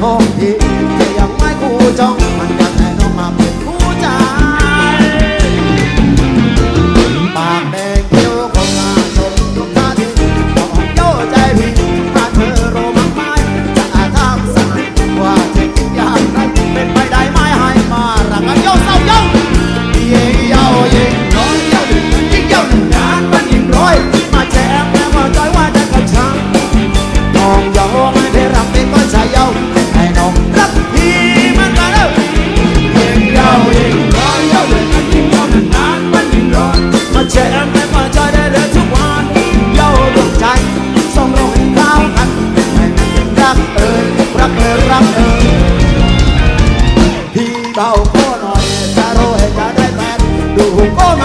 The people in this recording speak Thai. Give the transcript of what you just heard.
ของที่ยังไม่คู่จองมัน รักเธอรักเธอพี่เบาก็หน่อยจะรู้ให้จะได้แฟนดูก็